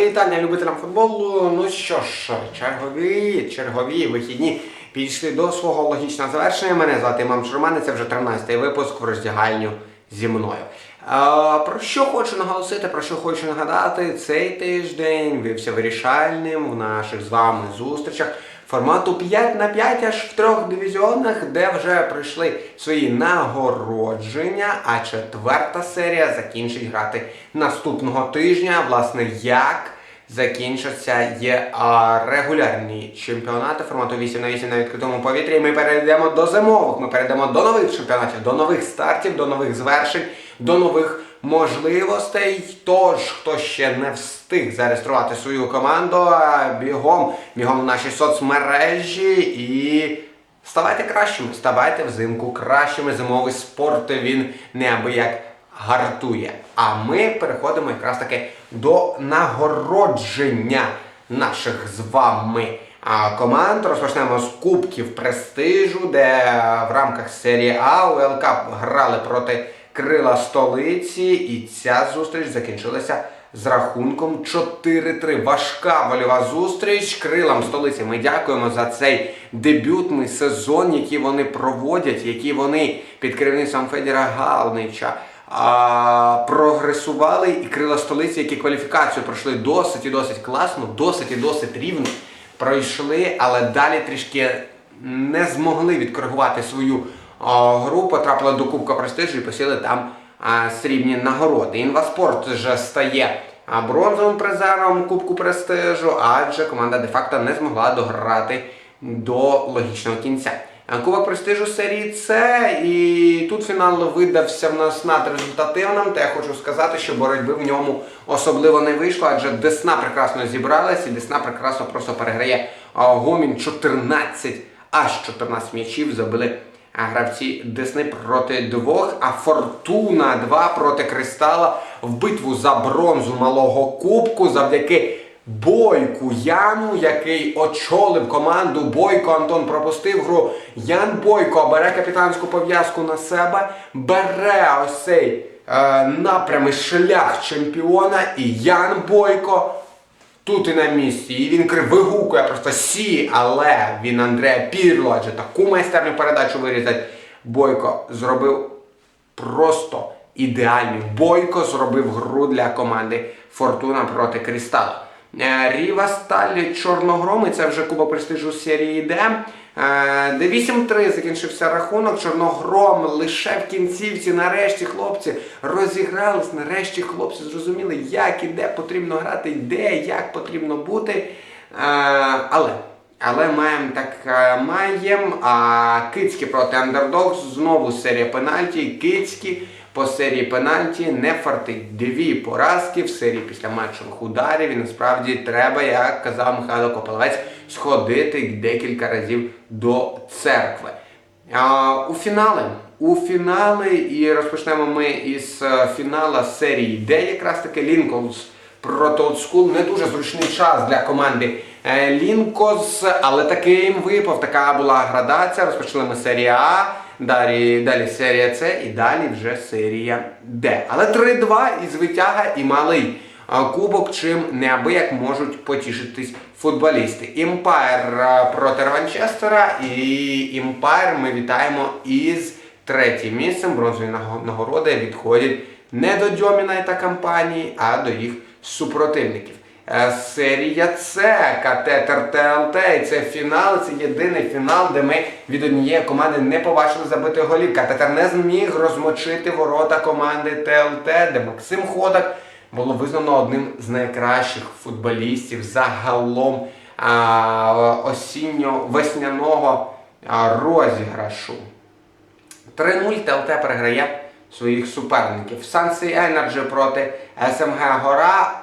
Вітання любителям футболу. Ну що ж, чергові, чергові вихідні підійшли до свого логічного завершення. Мене звати Імам Шурман, це вже 13-й випуск в роздягальню зі мною. А, про що хочу наголосити, про що хочу нагадати, цей тиждень вився вирішальним в наших з вами зустрічах формату 5 на 5 аж в трьох дивізіонах, де вже пройшли свої нагородження, а четверта серія закінчить грати наступного тижня. Власне, як закінчаться є регулярні чемпіонати формату 8 на 8 на відкритому повітрі. Ми перейдемо до зимових, ми перейдемо до нових чемпіонатів, до нових стартів, до нових звершень, до нових можливостей. Тож, хто ще не встиг зареєструвати свою команду, бігом, бігом в наші соцмережі і. Ставайте кращими, ставайте взимку кращими. Зимовий спорт він неабияк гартує. А ми переходимо якраз таки до нагородження наших з вами а, команд. Розпочнемо з Кубків престижу, де в рамках серії А УЛК грали проти Крила столиці, і ця зустріч закінчилася з рахунком 4-3. Важка вольова зустріч крилам столиці. Ми дякуємо за цей дебютний сезон, який вони проводять, який вони під керівництвом Федіра Галнича а, прогресували і крила столиці, які кваліфікацію пройшли досить і досить класно, досить і досить рівно пройшли, але далі трішки не змогли відкоригувати свою гру, потрапили до Кубка Престижу і посіли там срібні нагороди. Інваспорт вже стає бронзовим призером Кубку Престижу, адже команда де-факто не змогла дограти до логічного кінця. Кубок престижу серії С, і тут фінал видався в нас надрезультативним. Та я хочу сказати, що боротьби в ньому особливо не вийшло, адже Десна прекрасно зібралась, і Десна прекрасно просто переграє Гомін 14, аж 14 м'ячів забили а, гравці Десни проти двох, а Фортуна 2 проти Кристала в битву за бронзу малого кубку завдяки. Бойку Яну, який очолив команду Бойко Антон пропустив гру. Ян Бойко бере капітанську пов'язку на себе, бере ось цей е, напрямий шлях чемпіона. І Ян Бойко тут і на місці. І він вигукує просто сі, але він Андрея Пірло, адже таку майстерню передачу вирізать. Бойко зробив просто ідеальний. Бойко зробив гру для команди Фортуна проти Крістала. Е, Ріва Сталь Чорногроми, це вже Куба престижу серії Д. Е, Де 8-3 закінчився рахунок. Чорногром лише в кінцівці. Нарешті хлопці розігрались. Нарешті хлопці зрозуміли, як і де потрібно грати, де, як потрібно бути. Е, Але але маємо так е, маємо. А Кицькі проти Underdogs, знову серія пенальті. Кицькі по серії пенальті не фартить. Дві поразки в серії після матчових ударів. І насправді треба, як казав Михайло Копилець, сходити декілька разів до церкви. А, у фінали. У фінали і розпочнемо ми із е, фінала серії, де якраз таки Лінколнс проти Олдскул. Не дуже зручний час для команди е, Лінкос, але таки їм випав. Така була градація. Розпочали ми серія А, далі, далі серія С і далі вже серія Д. Але 3-2 і звитяга, і малий кубок, чим неабияк можуть потішитись футболісти. Імпайр проти Ранчестера і Імпайр ми вітаємо із третім місцем. Бронзові нагороди відходять не до Дьоміна та компанії, а до їх супротивників. Е, Серія С, катетер ТЛТ, і це фінал, це єдиний фінал, де ми від однієї команди не побачили забити голів. Катетер не зміг розмочити ворота команди ТЛТ, де Максим Ходак було визнано одним з найкращих футболістів загалом осінньо-весняного розіграшу. 3-0 ТЛТ переграє своїх суперників. Санси Енерджі проти СМГ Гора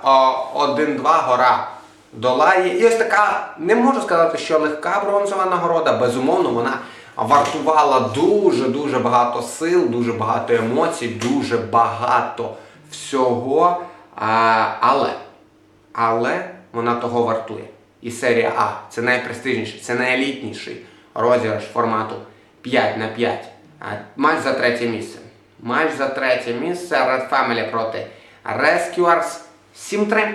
1-2 Гора долає. І ось така, не можу сказати, що легка бронзова нагорода. Безумовно, вона вартувала дуже-дуже багато сил, дуже багато емоцій, дуже багато всього. А, але, але вона того вартує. І серія А це найпрестижніший, це найелітніший розіграш формату 5 на 5. А, Матч за третє місце. Матч за третє місце Red Family проти Rescuers 7-3.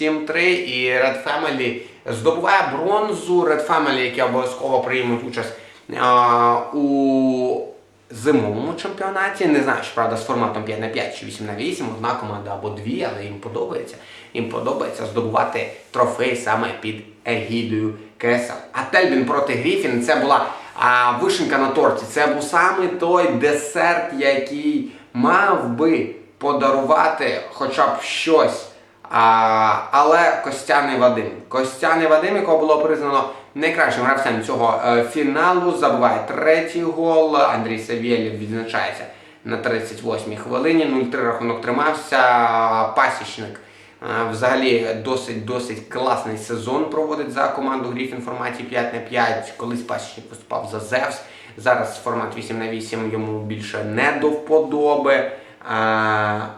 7-3 і Red Family здобуває бронзу. Red Family, які обов'язково приймуть участь а, у зимовому чемпіонаті. Не знаю, чи правда з форматом 5 на 5 чи 8 на 8, одна команда або дві, але їм подобається. Їм подобається здобувати трофей саме під егідою КСЛ. А Тельбін проти Гріфін це була а, вишенька на торті. Це був саме той десерт, який мав би подарувати хоча б щось. А, але Костяний Вадим. Костяний Вадим, якого було признано найкращим гравцем цього е, фіналу, забуває третій гол. Андрій Савєлєв відзначається на 38-й хвилині. 0-3 рахунок тримався. Пасічник взагалі досить досить класний сезон проводить за команду Гріфін в форматі 5 на 5. Колись пасічник виступав за Зевс. Зараз формат 8 на 8 йому більше не до вподоби.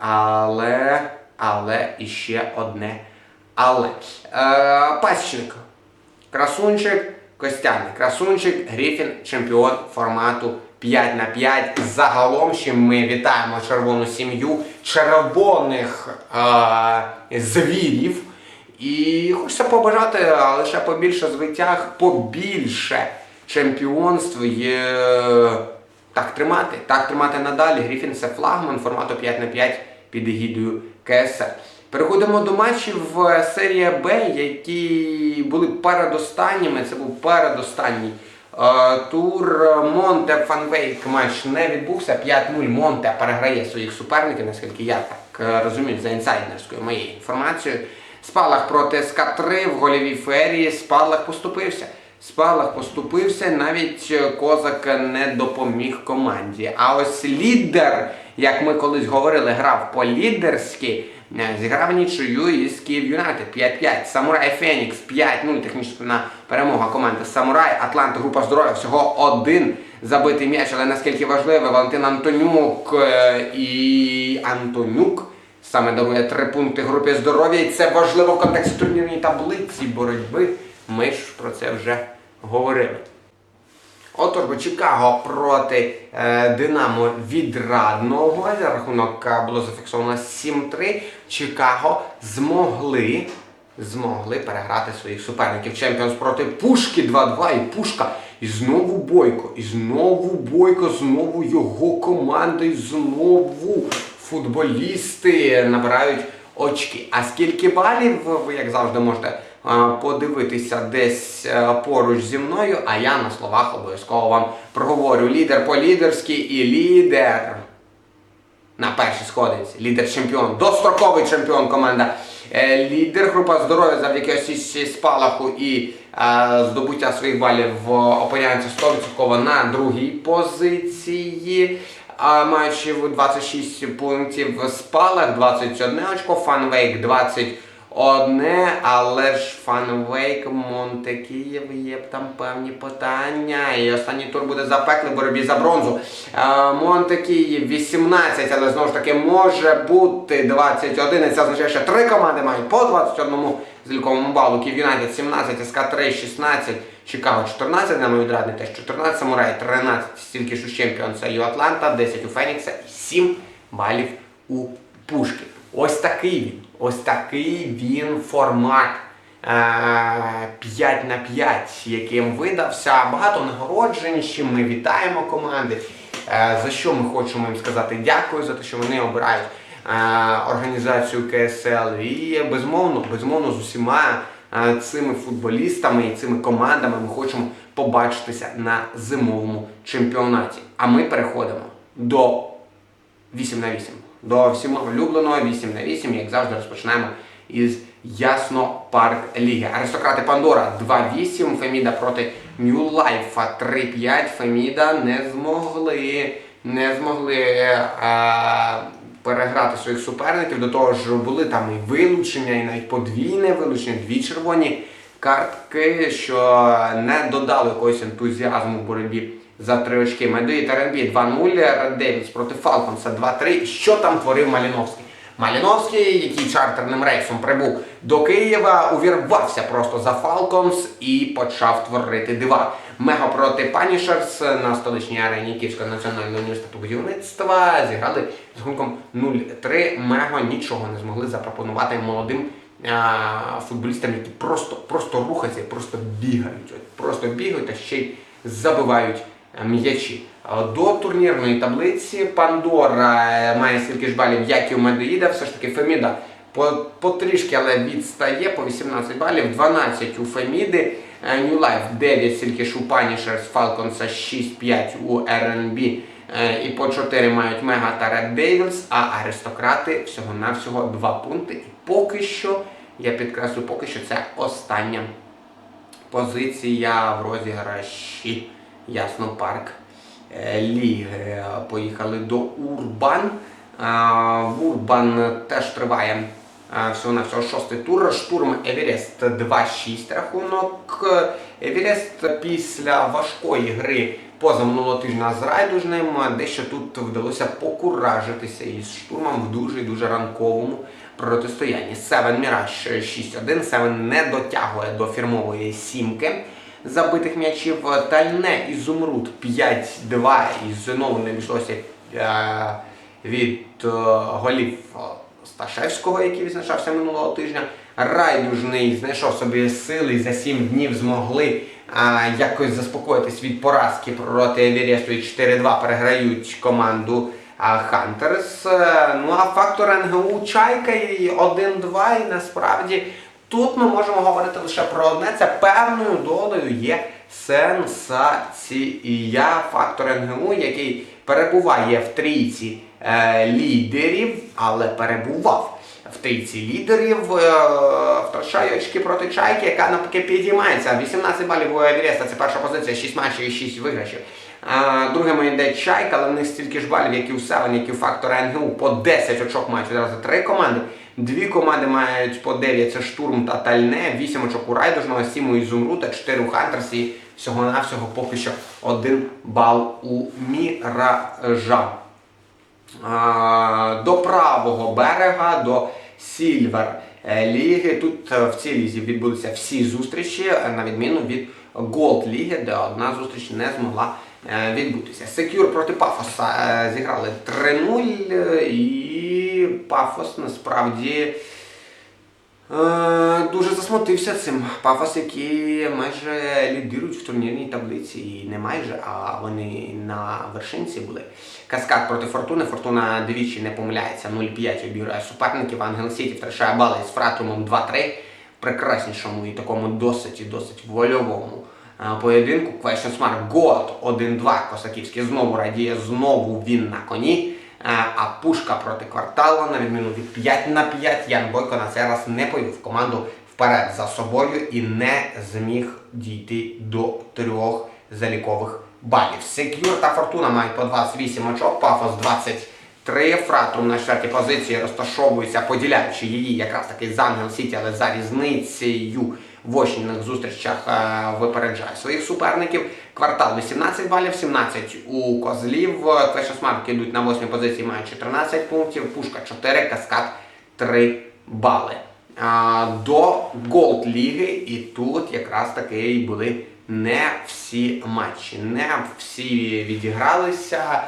Але, але іще одне. Але. Е, пасічник. Красунчик, Костяний. Красунчик, Гріфін, чемпіон формату 5 на 5. Загалом ще ми вітаємо червону сім'ю червоних е, звірів. І хочеться побажати лише побільше звитяг, побільше чемпіонств. Є... Так тримати, так тримати надалі. Гріфін це флагман формату 5 на 5 під егідою КСР. Переходимо до матчів в серія Б, які були передостанніми. Це був передостанній е, тур. Монте Фанвейк матч не відбувся. 5-0 Монте переграє своїх суперників, наскільки я так е, розумію, за інсайдерською моєю інформацією. Спалах проти СК-3 в гольовій ферії. Спалах поступився. Спалах поступився, навіть е, Козак не допоміг команді. А ось лідер, як ми колись говорили, грав по-лідерськи, е, зіграв нічию із Київ Юнайтед 5-5. Самурай Фенікс 5-0. Технічна перемога команди Самурай. Атлант, група здоров'я всього один забитий м'яч, але наскільки важливий Валентин Антонюк е, і Антонюк. Саме дарує три пункти групі здоров'я, і це важливо в контексті турнірної таблиці боротьби. Ми ж про це вже говорили. Отож, Чикаго проти е, Динамо відрадного. За рахунок е, було зафіксовано 7-3. Чикаго змогли, змогли переграти своїх суперників. Чемпіонс проти Пушки 2-2 і Пушка. І знову Бойко, і знову Бойко, знову його команда, і знову футболісти набирають очки. А скільки балів, ви, як завжди, можете подивитися десь е, поруч зі мною, а я на словах обов'язково вам проговорю. Лідер по-лідерськи і лідер на першій сходинці. Лідер чемпіон, достроковий чемпіон команда. Е, Лідер група здоров'я завдяки осісі спалаху і е, здобуття своїх балів опинянці 100% на другій позиції. А маючи 26 пунктів спалах, 21 очко, фанвейк 21, але ж фанвейк Монте Київ є там певні питання. І останній тур буде запеклий в боротьбі за бронзу. Е, Монте Київ 18, але знову ж таки може бути 21. І це означає, що три команди мають по 21 зліковому балу. Київ Юнайтед 17, СК-3 16. Чикаго 14, на мою відрадний теж 14, Самурай 13, стільки ж у Чемпіонса і у Атланта, 10 у Фенікса і 7 балів у Пушки. Ось такий він. Ось такий він формат е, 5 на 5, яким видався. Багато нагороджень, чим ми вітаємо команди. Е, за що ми хочемо їм сказати дякую, за те, що вони обирають е, організацію КСЛ. І безмовно, безмовно з усіма е, цими футболістами і цими командами ми хочемо побачитися на зимовому чемпіонаті. А ми переходимо до 8 на 8. До всіма улюбленого 8 на 8, як завжди, розпочинаємо із Ясно Парк Ліги. Аристократи Пандора 2-8, Феміда проти Нью Лайфа 3-5. Феміда не змогли, не змогли е, переграти своїх суперників. До того ж були там і вилучення, і навіть подвійне вилучення, дві червоні картки, що не додали якогось ентузіазму в боротьбі за три очки. Медуїт РНБ 2-0, Ред Девіс проти Фалконса 2-3. Що там творив Маліновський? Маліновський, який чартерним рейсом прибув до Києва, увірвався просто за Фалконс і почав творити дива. Мего проти Панішерс на столичній арені Київського національного університету будівництва зіграли з рахунком 0-3. Мего нічого не змогли запропонувати молодим а, футболістами, які просто, просто рухаються, просто бігають. Просто бігають та ще й забивають м'ячі. До турнірної таблиці Пандора е, має стільки ж балів, як і у Медоїда. Все ж таки Феміда по- потрішки, але відстає по 18 балів, 12 у Феміди. Е, New Life 9, стільки ж у Punishers, Falcons 6-5 у RNB. Е, І по 4 мають Мега та Red Devils, а аристократи всього-навсього 2 пункти. І поки що, я підкреслю, поки що це остання позиція в розіграші Ясно Парк е, Ліги. Поїхали до Урбан. В Урбан теж триває всього на всього шостий тур. Штурм Еверест 2-6 рахунок. Еверест після важкої гри позаминулого тижня з райдужним дещо тут вдалося покуражитися із штурмом в дуже дуже ранковому протистоянні. Севен Міраж 6-1. Севен не дотягує до фірмової сімки забитих м'ячів. Тальне Ізумруд 5-2 і знову не обійшлося е, від е, голів Сташевського, який відзначався минулого тижня. Райдужний знайшов собі сили і за 7 днів змогли а, якось заспокоїтись від поразки проти Евіресту і 4-2 переграють команду Хантерс. Е, Ну а фактор НГУ Чайка і 1-2. І насправді тут ми можемо говорити лише про одне. Це певною долею є сенсація. Фактор НГУ, який перебуває в трійці е, лідерів, але перебував в трійці лідерів, е, втрачає очки проти Чайки, яка навпаки підіймається. 18 балів у Евреста, це перша позиція, 6 матчів і 6 виграшів. Е, Другими йде Чайка, але в них стільки ж балів, як і у Севен, як і у Фактора НГУ. По 10 очок мають одразу три команди. Дві команди мають по 9, це Штурм та Тальне, 8 очок у Райдужного, 7 у Ізумрута, 4 у Хантерс і всього-навсього поки що 1 бал у Міража. До правого берега, до Сільвер е, Ліги. Тут е, в цій лізі відбулися всі зустрічі, е, на відміну від Голд Ліги, де одна зустріч не змогла відбутися. Секюр проти Пафоса зіграли 3-0 е, і Пафос насправді. Е, Дуже засмутився цим. Пафос, які майже лідирують в турнірній таблиці. І не майже, а вони на вершинці були. Каскад проти Фортуни. Фортуна двічі не помиляється. 0-5 обіграє суперників. Ангел Сіті втрачає бали з Фратрумом 2-3. Прекраснішому і такому досить і досить вольовому е, поєдинку. Question Smart God 1-2. Косаківський знову радіє, знову він на коні. Е, А пушка проти кварталу, на відміну від 5 на 5, Ян Бойко на цей раз не повів команду вперед за собою і не зміг дійти до трьох залікових балів. Секюр та Фортуна мають по 28 очок, Пафос 23. Фратрум на четвертій позиції розташовується, поділяючи її якраз таки з Ангел Сіті, але за різницею в очних зустрічах е, випереджає своїх суперників. Квартал 18 балів, 17 у козлів. Квешосмарки йдуть на 8 позиції, мають 14 пунктів. Пушка 4, каскад 3 бали. До Голд Ліги, і тут якраз таки були не всі матчі, не всі відігралися.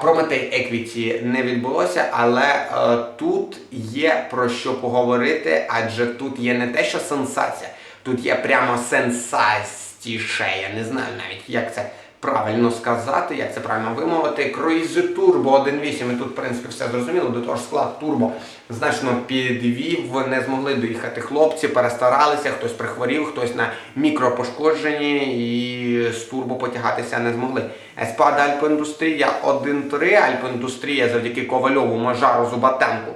Прометей Еквіті не відбулося, але е, тут є про що поговорити, адже тут є не те, що сенсація, тут є прямо сенсастіше. Я не знаю навіть, як це правильно сказати, як це правильно вимовити. Круїзи Турбо 1.8, і тут, в принципі, все зрозуміло. До того ж склад Турбо значно підвів, не змогли доїхати хлопці, перестаралися, хтось прихворів, хтось на мікропошкодженні і з турбо потягатися не змогли. Еспада Альпоіндустрія 1-3. Альпоіндустрія завдяки Ковальову, Мажару, Зубатенку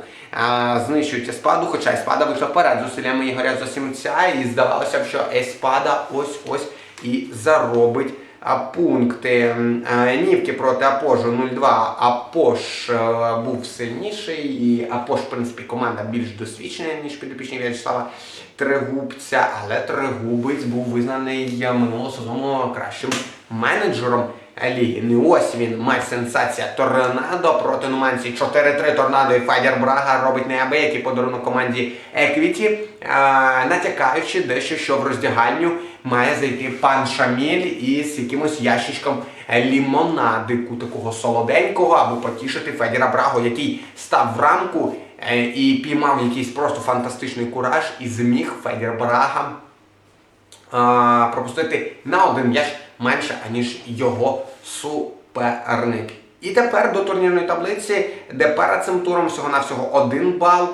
знищують Еспаду, хоча Еспада вийшла вперед зусиллями Ігоря Зосімця, і здавалося б, що Еспада ось-ось і заробить пункти. Е, Нівки проти Апожу 0-2. Апош е, був сильніший, і Апош, в принципі, команда більш досвідчена, ніж підопічні В'ячеслава Трегубця, але Трегубець був визнаний минулого сезону кращим менеджером ліги. І ось він має сенсація Торнадо проти Нуманці 4-3 Торнадо і Файдер Брага робить неабиякий подарунок команді Еквіті, е, натякаючи дещо, що в роздягальню має зайти пан Шаміль із якимось ящичком лімонадику, такого солоденького, аби потішити Федіра Брагу, який став в рамку е, і піймав якийсь просто фантастичний кураж і зміг Федір Брага пропустити на один м'яч менше, аніж його суперник. І тепер до турнірної таблиці, де перед цим туром всього-навсього один бал е,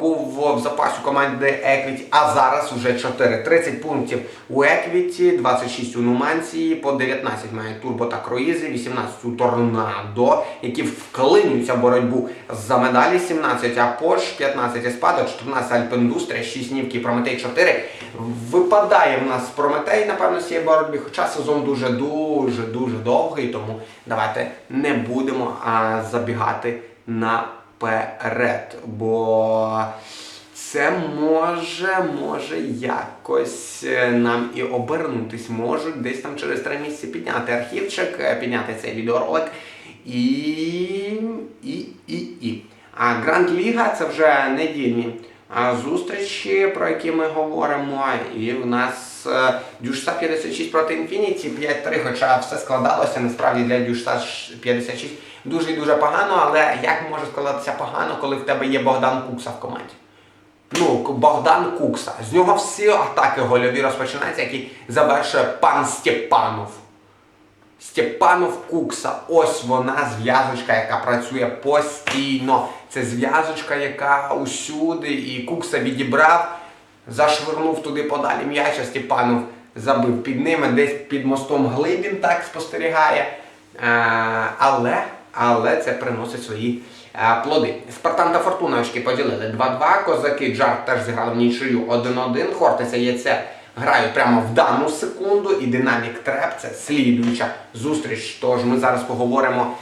був в запасі команди Еквіті, а зараз вже 4. 30 пунктів у Еквіті, 26 у Нуманції, по 19 має Турбо та Круїзи, 18 у Торнадо, які вклинюються в боротьбу за медалі, 17 Апош, 15 Еспадо, 14 Альпендустрія, 6 Нівки, Прометей 4. Випадає в нас Прометей, напевно, з цієї боротьби, хоча сезон дуже-дуже дуже довгий, тому давайте не будемо а, забігати наперед. Бо це може, може якось е, нам і обернутись. Можуть десь там через три місяці підняти архівчик, е, підняти цей відеоролик і. і. і. і. А Гранд Ліга це вже недільні зустрічі, про які ми говоримо. І в нас е, Дюшса 56 проти Інфініті 5-3, хоча все складалося насправді для Дюшса 56 дуже і дуже погано, але як може складатися погано, коли в тебе є Богдан Кукса в команді? Ну, Богдан Кукса. З нього всі атаки гольові розпочинаються, які завершує пан Степанов. Степанов Кукса. Ось вона зв'язочка, яка працює постійно. Це зв'язочка, яка усюди, і Кукса відібрав, зашвирнув туди подалі м'яч, а Степанов забив під ними, десь під мостом Глибін так спостерігає. Е, але, але це приносить свої е, плоди. Спартан та Фортуна очки поділили 2-2. Козаки Джарт теж зіграли в нічию 1-1. Хортиця Яйце грають прямо в дану секунду. І Динамік Треп це слідуюча зустріч. Тож ми зараз поговоримо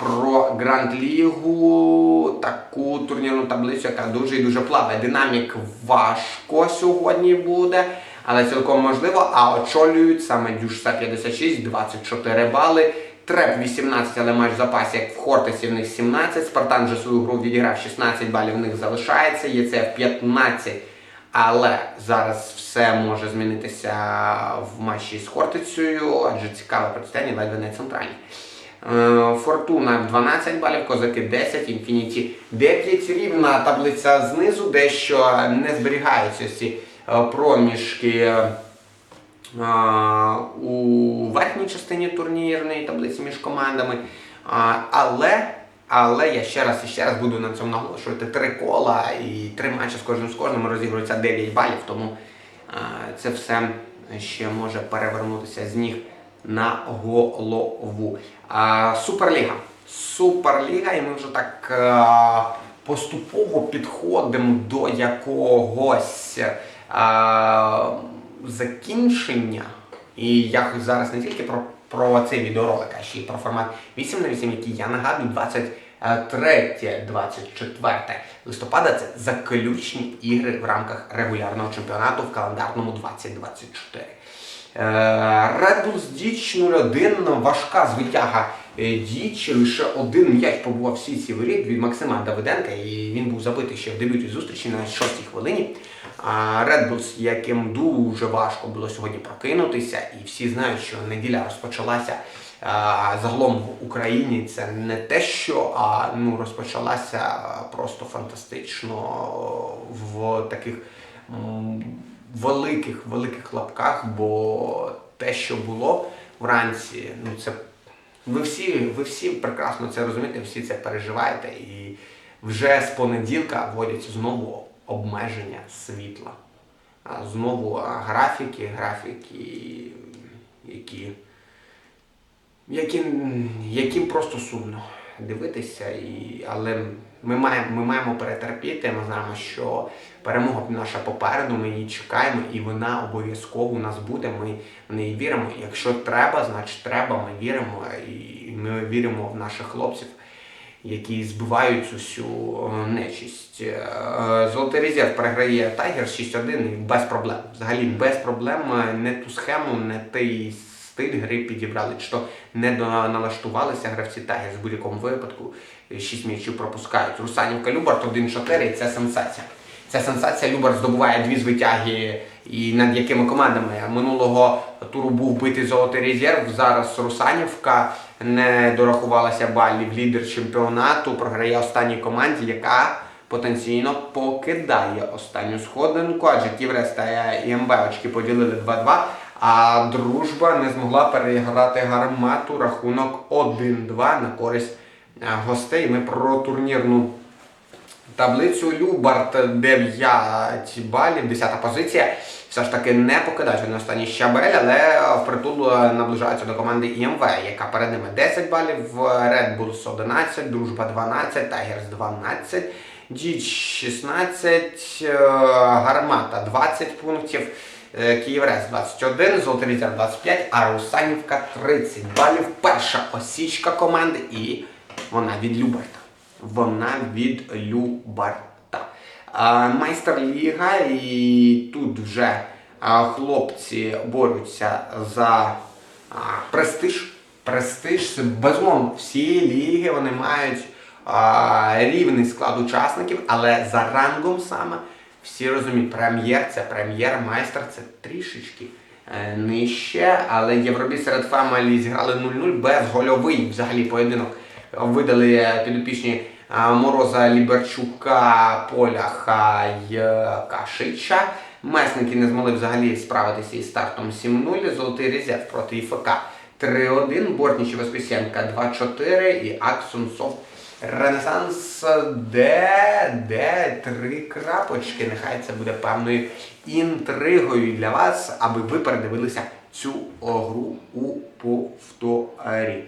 про Гранд Лігу, таку турнірну таблицю, яка дуже і дуже плаває. Динамік важко сьогодні буде. Але цілком можливо, а очолюють саме Дюшса 56, 24 бали. Треп 18, але матч в запасі, як в Хортесі в них 17. Спартан же свою гру відіграв 16 балів, в них залишається. ЄЦФ 15. Але зараз все може змінитися в матчі з Хортицею, адже цікаве протистояння ледве не центральні. Е, Фортуна 12 балів, козаки 10, інфініті 9. Рівна таблиця знизу, дещо не зберігаються ці е, проміжки. У верхній частині турнірної таблиці між командами. Але, але я ще раз і ще раз буду на цьому наголошувати три кола і три матчі з кожним з кожним розігрується 9 балів, тому це все ще може перевернутися з ніг на голову. Суперліга. Суперліга, і ми вже так поступово підходимо до якогось. Закінчення, і я зараз не тільки про, про цей відеоролик, а ще й про формат 8 на 8, який я нагадую 23-24 листопада це заключні ігри в рамках регулярного чемпіонату в календарному 2024. Е, Red Bulls Діч 01, важка звитяга е, Діч, лише один м'яч побував всі ці воріт від Максима Давиденка, і він був забитий ще в дебюті зустрічі на 6-й хвилині. Red Bulls, яким дуже важко було сьогодні прокинутися, і всі знають, що неділя розпочалася загалом в Україні. Це не те, що а ну розпочалася просто фантастично в таких великих великих лапках, бо те, що було вранці, ну це ви всі, ви всі прекрасно це розумієте, всі це переживаєте, і вже з понеділка вводяться знову обмеження світла. Знову графіки, графіки, які, які, яким просто сумно дивитися. І, але ми маємо, ми маємо перетерпіти. Ми знаємо, що перемога наша попереду, ми її чекаємо, і вона обов'язково у нас буде. Ми в неї віримо. Якщо треба, значить треба. Ми віримо і ми віримо в наших хлопців які збивають всю е, нечисть. Е, Золотий резерв переграє Тайгер 6-1 без проблем. Взагалі без проблем е, не ту схему, не той стиль гри підібрали, чи то не налаштувалися гравці Тайгер в будь-якому випадку. 6 м'ячів пропускають. Русанівка Любарт 1-4 і це сенсація. Ця сенсація Любар здобуває дві звитяги і над якими командами. Минулого туру був битий золотий резерв. Зараз Русанівка не дорахувалася балів лідер чемпіонату, програє останній команді, яка потенційно покидає останню сходинку, адже Ківрес та ІМБ очки поділили 2-2, а дружба не змогла переграти гармату рахунок 1-2 на користь е, гостей. Ми про турнірну таблицю Любарт 9 балів, 10 позиція. Все ж таки не покидають вони останній щабель, але впритул наближаються до команди ІМВ, яка перед ними 10 балів, Red Bulls 11, Дружба 12, Tigers 12, Діч 16, е, Гармата 20 пунктів, е, Київрес 21, Золотий Вітер 25, а Русанівка 30 балів. Перша осічка команди і вона від Любарта. Вона від Любарта. А, Майстер-ліга, і тут вже хлопці борються за престиж. Престиж, безумовно, всі ліги вони мають рівний склад учасників, але за рангом саме всі розуміють, прем'єр це прем'єр, майстер це трішечки е, нижче, але Євробі серед Фемелі зіграли 0-0 безгольовий взагалі поєдинок. Видали підопічні Мороза Ліберчука, Поляха й е, Кашича. Месники не змогли взагалі справитися із стартом 7-0. Золотий резерв проти ІФК 3-1. Бортнічі Воскресенка 2-4 і Аксон Софт Ренесанс, де, Д, три крапочки. Нехай це буде певною інтригою для вас, аби ви передивилися цю гру у повторі.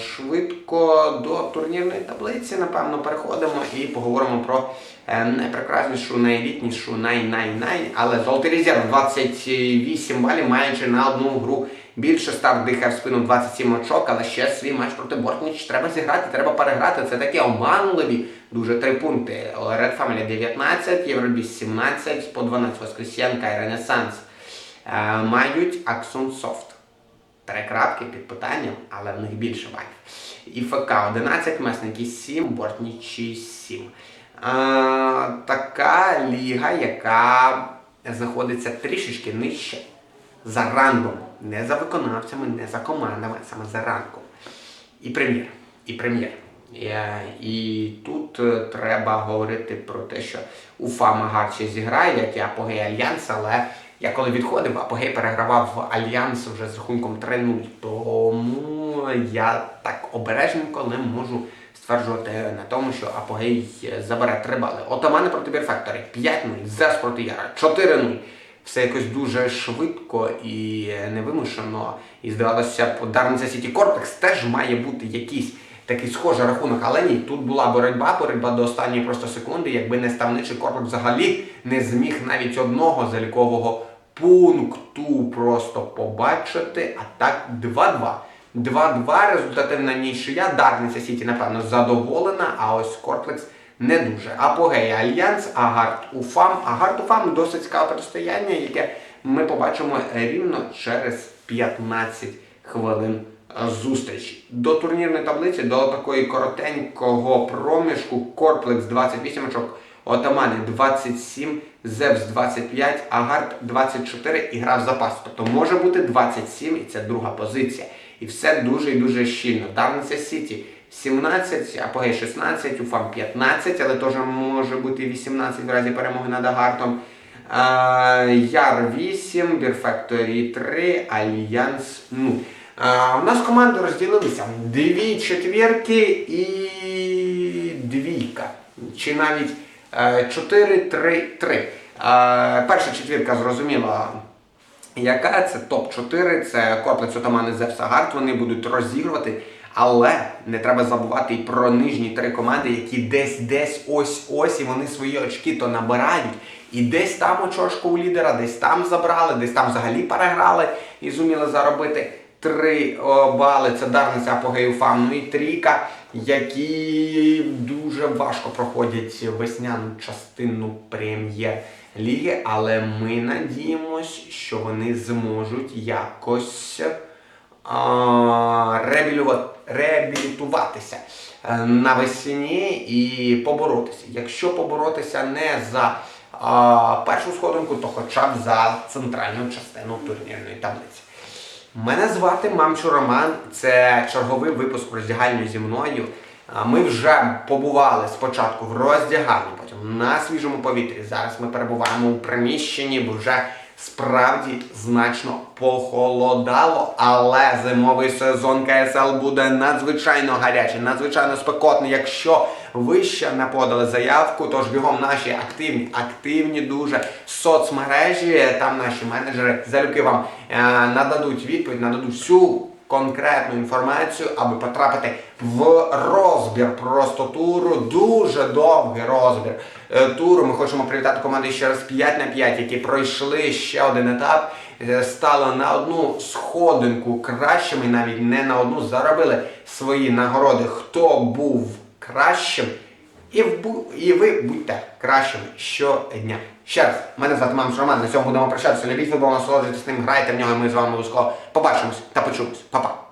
Швидко до турнірної таблиці, напевно, переходимо і поговоримо про найпрекраснішу, найелітнішу, най-най-най. Але золотий резерв 28 балів, маючи на одну гру більше старт дихає в спину 27 очок, але ще свій матч проти Бортніч треба зіграти, треба переграти. Це такі оманливі дуже три пункти. Red Family 19, Євробіс 17, по 12 Воскресенка і Ренесанс. Е, мають Аксон Софт. Три крапки під питанням, але в них більше балів. ІФК 11, месники 7, бортнічі 7. Така ліга, яка знаходиться трішечки нижче за рангом. Не за виконавцями, не за командами, а саме за рангом. І прем'єр. І прем'єр. Е, І тут е, треба говорити про те, що Уфа Магарче зіграє, як і Апогей Альянс, але я коли відходив, Апогей перегравав Альянс вже з рахунком 3-0. Тому я так обережненько не можу стверджувати на тому, що Апогей забере 3 бали. Отамани проти Бірфактори 5-0, Зес проти Яра 4-0. Все якось дуже швидко і невимушено. І здавалося, б, Дарниця Сіті Кортекс теж має бути якийсь такий схожий рахунок, але ні, тут була боротьба, боротьба до останньої просто секунди, якби не ставничий корпус взагалі не зміг навіть одного залікового пункту просто побачити. А так 2-2. 2-2, результативна нічия. Дарниця Сіті, напевно, задоволена, а ось Кортлекс не дуже. Апогей Альянс, Агард Уфам. Агард Уфам досить цікаве протистояння, яке ми побачимо рівно через 15 хвилин зустрічі. До турнірної таблиці, до такої коротенького проміжку Корплекс 28 очок, Отамани 27, Зевс 25, Агард 24 і гра в запас. Тобто може бути 27 і це друга позиція. І все дуже і дуже щільно. Дарниця Сіті 17, Апогей 16, Уфам 15, але теж може бути 18 в разі перемоги над Агартом. Яр 8, Бірфакторі 3, Альянс 0. А, у нас команди розділилися дві четвірки і двійка. Чи навіть 4-3-3. Е, перша четвірка зрозуміла, яка це топ-4, це Корплекс Отамани Зевса Гард. Вони будуть розігрувати. Але не треба забувати і про нижні три команди, які десь десь ось ось і вони свої очки то набирають. І десь там очошку у лідера, десь там забрали, десь там взагалі переграли і зуміли заробити три бали. Це Дарниця Апогею Фам, ну і трійка, які дуже важко проходять весняну частину прем'єр-ліги. Але ми надіємось, що вони зможуть якось а, реабілітуватися е, навесні і поборотися. Якщо поборотися не за а, першу сходинку, то хоча б за центральну частину турнірної таблиці. Мене звати Мамчу Роман. Це черговий випуск роздягальні зі мною. А Ми вже побували спочатку в роздягальні, потім на свіжому повітрі. Зараз ми перебуваємо у приміщенні, бо вже справді значно похолодало, але зимовий сезон КСЛ буде надзвичайно гарячий, надзвичайно спекотний. Якщо ви ще не подали заявку, тож бігом наші активні, активні дуже соцмережі, там наші менеджери залюбки вам е, нададуть відповідь, нададуть всю конкретну інформацію, аби потрапити в розбір просто туру. Дуже довгий розбір е, туру. Ми хочемо привітати команди ще раз 5 на 5, які пройшли ще один етап, е, стали на одну сходинку кращими, навіть не на одну, заробили свої нагороди. Хто був кращим? І, ви будьте кращими щодня. Ще раз, мене звати Мамс Роман. На цьому будемо прощатися. Любіть футбол, насолоджуйтесь ним, грайте в нього. і Ми з вами обов'язково побачимось та почуємось. Па-па.